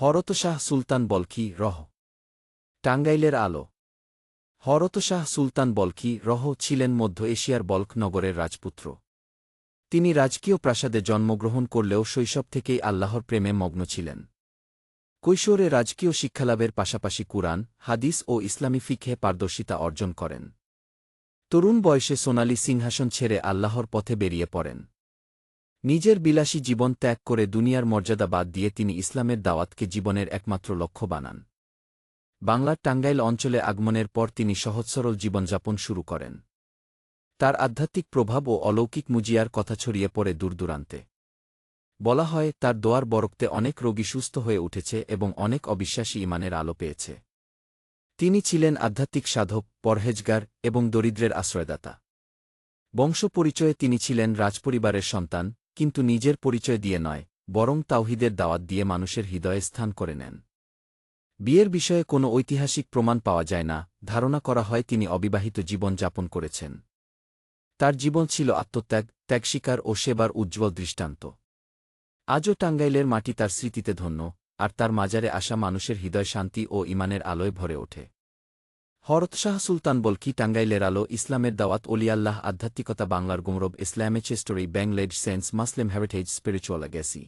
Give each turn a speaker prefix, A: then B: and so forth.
A: হরত শাহ সুলতান বলকি রহ? টাঙ্গাইলের আলো। হরত শাহ সুলতান বলকি রহ? ছিলেন মধ্য এশিয়ার বল্ক নগরের রাজপুত্র। তিনি রাজকীয় প্রাসাদে জন্মগ্রহণ করলেও শৈশব থেকেই আল্লাহর প্রেমে মগ্ন ছিলেন। কৈশোরে রাজকীয় শিক্ষালাভের পাশাপাশি কুরআন, হাদিস ও ইসলামী ফিখে পারদর্শিতা অর্জন করেন। তরুণ বয়সে সোনালী সিংহাসন ছেড়ে আল্লাহর পথে বেরিয়ে পড়েন। নিজের বিলাসী জীবন ত্যাগ করে দুনিয়ার মর্যাদা বাদ দিয়ে তিনি ইসলামের দাওয়াতকে জীবনের একমাত্র লক্ষ্য বানান। বাংলার টাঙ্গাইল অঞ্চলে আগমনের পর তিনি সহজ সরল জীবনযাপন শুরু করেন। তার আধ্যাত্মিক প্রভাব ও অলৌকিক মুজিয়ার কথা ছড়িয়ে পড়ে দূরদূরান্তে। বলা হয়, তার দোয়ার বরক্তে অনেক রোগী সুস্থ হয়ে উঠেছে এবং অনেক অবিশ্বাসী ইমানের আলো পেয়েছে। তিনি ছিলেন আধ্যাত্মিক সাধক, পরহেজগার এবং দরিদ্রের আশ্রয়দাতা। বংশ পরিচয়ে তিনি ছিলেন রাজপরিবারের সন্তান কিন্তু নিজের পরিচয় দিয়ে নয়, বরং তাওহিদের দাওয়াত দিয়ে মানুষের হৃদয়ে স্থান করে নেন। বিয়ের বিষয়ে কোনো ঐতিহাসিক প্রমাণ পাওয়া যায় না, ধারণা করা হয় তিনি অবিবাহিত জীবন যাপন করেছেন। তার জীবন ছিল আত্মত্যাগ ত্যাগস্বীকার ও সেবার উজ্জ্বল দৃষ্টান্ত। আজও টাঙ্গাইলের মাটি তার স্মৃতিতে ধন্য, আর তার মাজারে আসা মানুষের হৃদয় শান্তি ও ইমানের আলোয় ভরে ওঠে। হরত শাহ সুলতান বলকি টাঙ্গাইলের আলো ইসলামের দাওয়াত অলিয়াল্লাহ আধ্যাত্মিকতা বাংলার গৌরব ইসলামে history Bangladesh sense Muslim heritage spiritual legacy